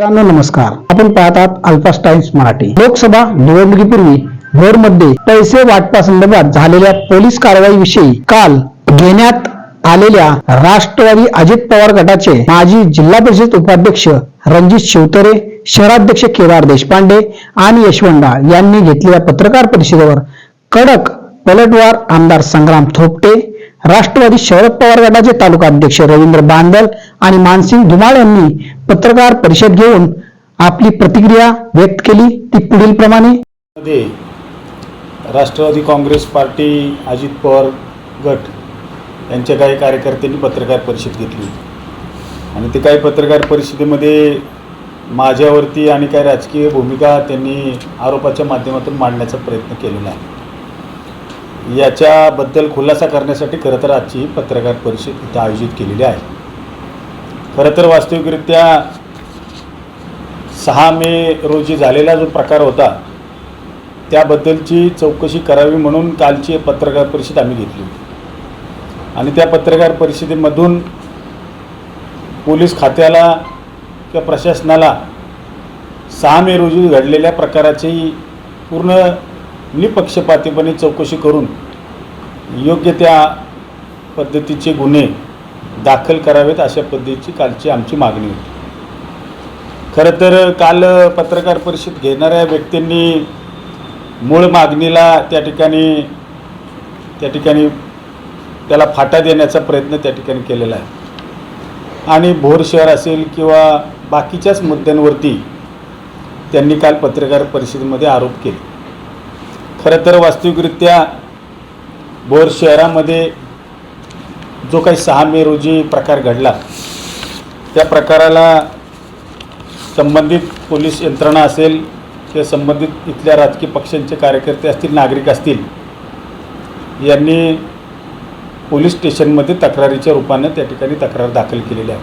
मित्रांनो नमस्कार. आपण पाहतात अल्फास टाइम्स मराठी. लोकसभा निवडणुकीपूर्वी भोरमध्ये पैसे वाटपासंदर्भात झालेल्या पोलीस कारवाईविषयी काल घेण्यात आलेल्या राष्ट्रवादी अजित पवार गटाचे माजी जिल्हा परिषद उपाध्यक्ष रणजित शिवतरे शहराध्यक्ष केदार देशपांडे आणि यशवंडा यांनी घेतलेल्या पत्रकार परिषदेवर कडक पलटवार आमदार संग्राम थोपटे राष्ट्रवादी शरद पवार गटाचे तालुका अध्यक्ष रवींद्र बांदल आणि मानसिंग धुमाळ यांनी पत्रकार परिषद घेऊन आपली प्रतिक्रिया व्यक्त केली ती पुढील प्रमाणे. मध्ये राष्ट्रवादी काँग्रेस पार्टी अजित पवार गट यांच्या काही कार्यकर्त्यांनी पत्रकार परिषद घेतली होती. आणि ते काही पत्रकार परिषदेमध्ये माझ्यावरती आणि काही राजकीय भूमिका त्यांनी आरोपाच्या माध्यमातून मांडण्याचा प्रयत्न केलेला आहे. याच्याबद्दल खुलासा करण्यासाठी खरं तर आजची पत्रकार परिषद इथं आयोजित केलेली आहे. खरं तर वास्तविकरित्या सहा मे रोजी झालेला जो प्रकार होता त्याबद्दलची चौकशी करावी म्हणून कालची पत्रकार परिषद आम्ही घेतली होती. आणि त्या पत्रकार परिषदेमधून पोलीस खात्याला किंवा प्रशासनाला सहा मे रोजी घडलेल्या प्रकाराची पूर्ण निपक्षपातीपणे चौकशी करून योग्य त्या पद्धतीचे गुन्हे दाखल करावेत अशा पद्धतीची कालची आमची मागणी होती. खरं तर काल पत्रकार परिषद घेणाऱ्या व्यक्तींनी मूळ मागणीला त्या ठिकाणी त्या ठिकाणी त्याला फाटा देण्याचा प्रयत्न त्या ठिकाणी केलेला आहे. आणि भोर शहर असेल किंवा बाकीच्याच मुद्द्यांवरती त्यांनी काल पत्रकार परिषदेमध्ये आरोप केले. खरं तर वास्तविकरित्या भोर शहरामध्ये जो काही सहा मे रोजी प्रकार घडला त्या प्रकाराला संबंधित पोलीस यंत्रणा असेल किंवा संबंधित इथल्या राजकीय पक्षांचे कार्यकर्ते असतील नागरिक असतील यांनी पोलीस स्टेशनमध्ये तक्रारीच्या रूपानं त्या ठिकाणी तक्रार दाखल केलेली आहे.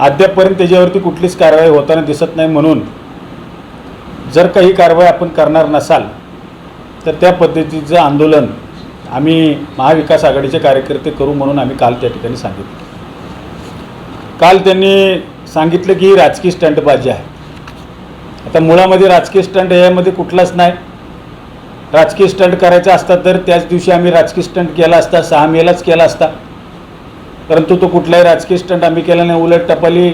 अद्यापपर्यंत त्याच्यावरती कुठलीच कारवाई होताना दिसत नाही म्हणून जर काही कारवाई आपण करणार नसाल तर त्या पद्धतीचं आंदोलन आम्ही महाविकास आघाडीचे कार्यकर्ते करू म्हणून आम्ही काल त्या ठिकाणी सांगितलं. काल त्यांनी सांगितलं की ही राजकीय स्टंटबाजी आहे. आता मुळामध्ये राजकीय स्टंट यामध्ये कुठलाच नाही. राजकीय स्टंट करायचा असता तर त्याच दिवशी आम्ही राजकीय स्टंट केला असता सहा मेलाच केला असता. परंतु तो कुठलाही राजकीय स्टंट आम्ही केला नाही. उलट टपाली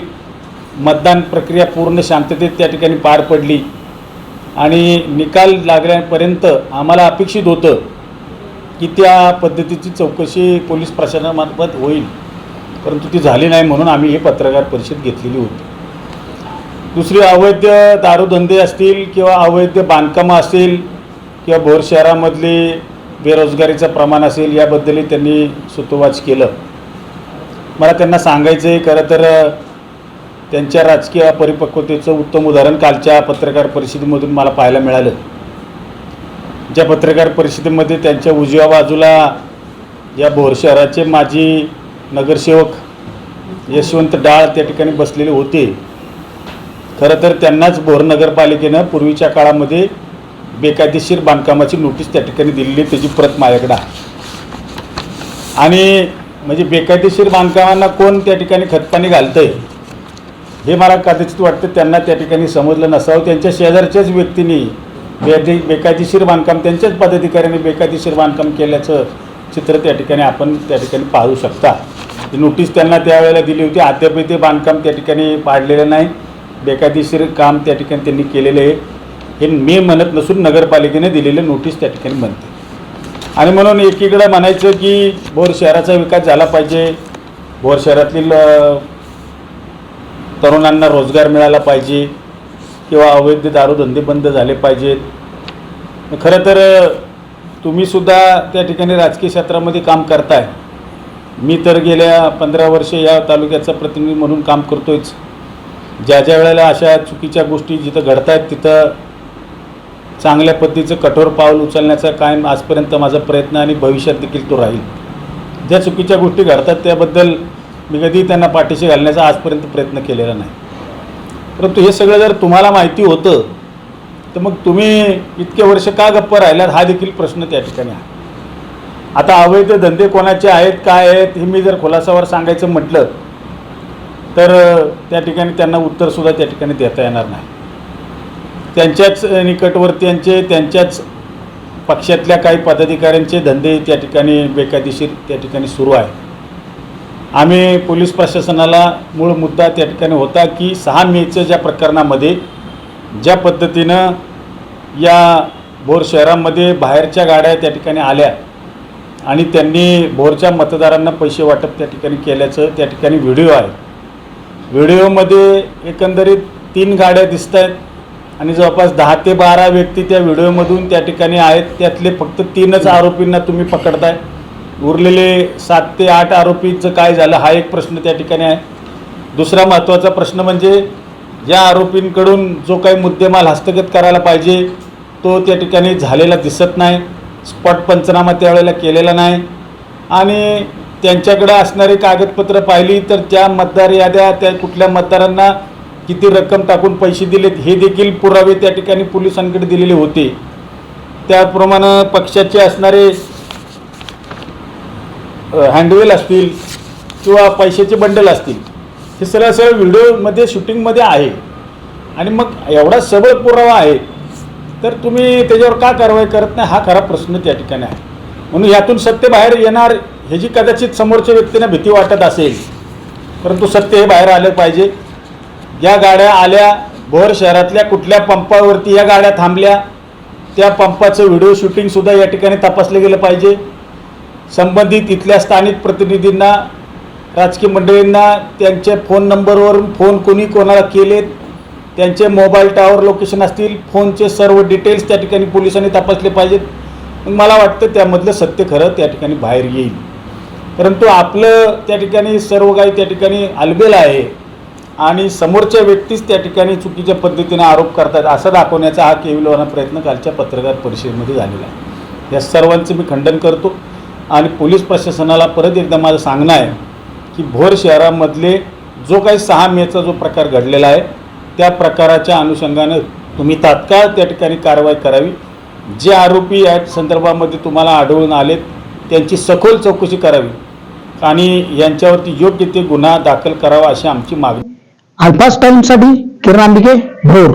मतदान प्रक्रिया पूर्ण शांततेत त्या ठिकाणी पार पडली. आणि निकाल लागल्यापर्यंत आम्हाला अपेक्षित होतं की त्या पद्धतीची चौकशी पोलीस प्रशासनामार्फत होईल. परंतु ती झाली नाही म्हणून आम्ही ही पत्रकार परिषद घेतलेली होती. दुसरी अवैध दारूधंदे असतील किंवा अवैध बांधकामं असतील किंवा भोर शहरामधली बेरोजगारीचं प्रमाण असेल याबद्दलही त्यांनी सुतोवाच केलं. मला त्यांना सांगायचं आहे खरं तर त्यांच्या राजकीय परिपक्वतेचं उत्तम उदाहरण कालच्या पत्रकार परिषदेमधून मला पाहायला मिळालं. ज्या पत्रकार परिषदेमध्ये त्यांच्या उजव्या बाजूला या भोर शहराचे माजी नगरसेवक यशवंत डाळ त्या ठिकाणी बसलेले होते. खरं तर त्यांनाच भोर नगरपालिकेनं पूर्वीच्या काळामध्ये बेकायदेशीर बांधकामाची नोटीस त्या ठिकाणी दिलेली त्याची प्रत माझ्याकडे आहे. आणि म्हणजे बेकायदेशीर बांधकामांना कोण त्या ठिकाणी खतपाणी घालतंय हे मला कदाचित वाटतं त्यांना त्या ठिकाणी समजलं नसावं. त्यांच्या शेजारच्याच व्यक्तींनी बेदे बेकायदेशीर बांधकाम त्यांच्याच पदाधिकाऱ्यांनी बेकायदेशीर बांधकाम केल्याचं चित्र त्या ठिकाणी आपण त्या ठिकाणी पाहू शकता. ती नोटीस त्यांना त्यावेळेला दिली होती. अद्यापही ते बांधकाम त्या ठिकाणी पाडलेलं नाही. बेकायदेशीर काम त्या ठिकाणी त्यांनी केलेलं आहे. हे मी म्हणत नसून नगरपालिकेने दिलेलं नोटीस त्या ठिकाणी म्हणते आणि म्हणून एकीकडं म्हणायचं की भोर शहराचा विकास झाला पाहिजे. भोर शहरातील तरुणांना रोजगार मिळाला पाहिजे. किंवा अवैध दारूधंदे बंद झाले पाहिजेत. खरं तर तुम्हीसुद्धा त्या ठिकाणी राजकीय क्षेत्रामध्ये काम करताय. मी तर गेल्या पंधरा वर्षे या तालुक्याचा प्रतिनिधी म्हणून काम करतोयच. ज्या ज्या वेळेला अशा चुकीच्या गोष्टी जिथं घडत आहेत तिथं चांगल्या पद्धतीचं कठोर पाऊल उचलण्याचा कायम आजपर्यंत माझा प्रयत्न आणि भविष्यात देखील तो राहील. ज्या चुकीच्या गोष्टी घडतात त्याबद्दल मी कधी त्यांना पाठीशी घालण्याचा आजपर्यंत प्रयत्न केलेला नाही. परंतु हे सगळं जर तुम्हाला माहिती होतं तर मग तुम्ही इतके वर्ष का गप्प राहिलात? हा देखील प्रश्न त्या ठिकाणी आहे. आता अवैध धंदे कोणाचे आहेत काय आहेत हे मी जर खुलासावर सांगायचं म्हटलं तर त्या ठिकाणी त्यांना उत्तरसुद्धा त्या ठिकाणी देता येणार नाही. त्यांच्याच निकटवर्तीयांचे त्यांच्याच पक्षातल्या काही पदाधिकाऱ्यांचे धंदे त्या ठिकाणी बेकायदेशीर त्या ठिकाणी सुरू आहे. आम्ही पोलीस प्रशासनाला मूळ मुद्दा त्या ठिकाणी होता की सहा मेच्या ज्या प्रकरणामध्ये ज्या पद्धतीनं या भोर शहरामध्ये बाहेरच्या गाड्या त्या ठिकाणी आल्या आणि त्यांनी भोरच्या मतदारांना पैसे वाटप त्या ठिकाणी केल्याचं त्या ठिकाणी व्हिडिओ आहे. व्हिडिओमध्ये एकंदरीत तीन गाड्या दिसत आहेत आणि जवळपास दहा ते बारा व्यक्ती त्या व्हिडिओमधून त्या ठिकाणी आहेत. त्यातले फक्त तीनच आरोपींना तुम्ही पकडताय. उरलेले सात ते आठ आरोपींचं काय झालं हा एक प्रश्न त्या ठिकाणी आहे. दुसरा महत्त्वाचा प्रश्न म्हणजे ज्या आरोपींकडून जो काही मुद्देमाल हस्तगत करायला पाहिजे तो त्या ठिकाणी झालेला दिसत नाही स्पॉट पंचनामा त्यावेळेला केलेला नाही. आणि त्यांच्याकडं असणारी कागदपत्रं पाहिली तर त्या मतदार याद्या त्या कुठल्या मतदारांना किती रक्कम टाकून पैसे दिलेत हे देखील पुरावे त्या ठिकाणी पोलिसांकडे दिलेले होते. त्याप्रमाणे पक्षाचे असणारे हँडवेल असतील किंवा पैशाचे बंडल असतील हे सरळ सरळ व्हिडिओमध्ये शूटिंगमध्ये आहे. आणि मग एवढा सबळ पुरावा आहे तर तुम्ही त्याच्यावर का कारवाई करत नाही? हा खरा प्रश्न त्या ठिकाणी आहे. म्हणून यातून सत्य बाहेर येणार ह्याची कदाचित समोरच्या व्यक्तींना भीती वाटत असेल परंतु सत्य हे बाहेर आलं पाहिजे. या गाड्या आल्या भोर शहरातल्या कुठल्या पंपावरती या गाड्या थांबल्या त्या पंपाचं व्हिडिओ शूटिंगसुद्धा या ठिकाणी तपासलं गेलं पाहिजे. संबंधित इथल्या स्थानिक प्रतिनिधींना राजकीय मंडळींना त्यांच्या फोन नंबरवरून फोन कोणी कोणाला केलेत त्यांचे मोबाईल टावर लोकेशन असतील फोनचे सर्व डिटेल्स त्या ठिकाणी पोलिसांनी तपासले पाहिजेत. मला वाटतं त्यामधलं सत्य खरं त्या ठिकाणी बाहेर येईल. परंतु आपलं त्या ठिकाणी सर्व काही त्या ठिकाणी अलबेल आहे आणि समोरच्या व्यक्तीच त्या ठिकाणी चुकीच्या पद्धतीने आरोप करतात असं दाखवण्याचा हा केविलवाना प्रयत्न कालच्या पत्रकार परिषदेमध्ये झालेला आहे. या सर्वांचं मी खंडन करतो आणि पोलीस प्रशासनाला परत एकदा माझं सांगणं आहे की भोर शहरामधले जो काही सहा मेचा जो प्रकार घडलेला आहे त्या प्रकाराच्या अनुषंगानं तुम्ही तात्काळ त्या ठिकाणी कारवाई करावी. जे आरोपी या संदर्भामध्ये तुम्हाला आढळून आलेत त्यांची सखोल चौकशी करावी आणि यांच्यावरती योग्य ते गुन्हा दाखल करावा अशी आमची मागणी. अल्फास टाईमसाठी किरण अंबिके भोर.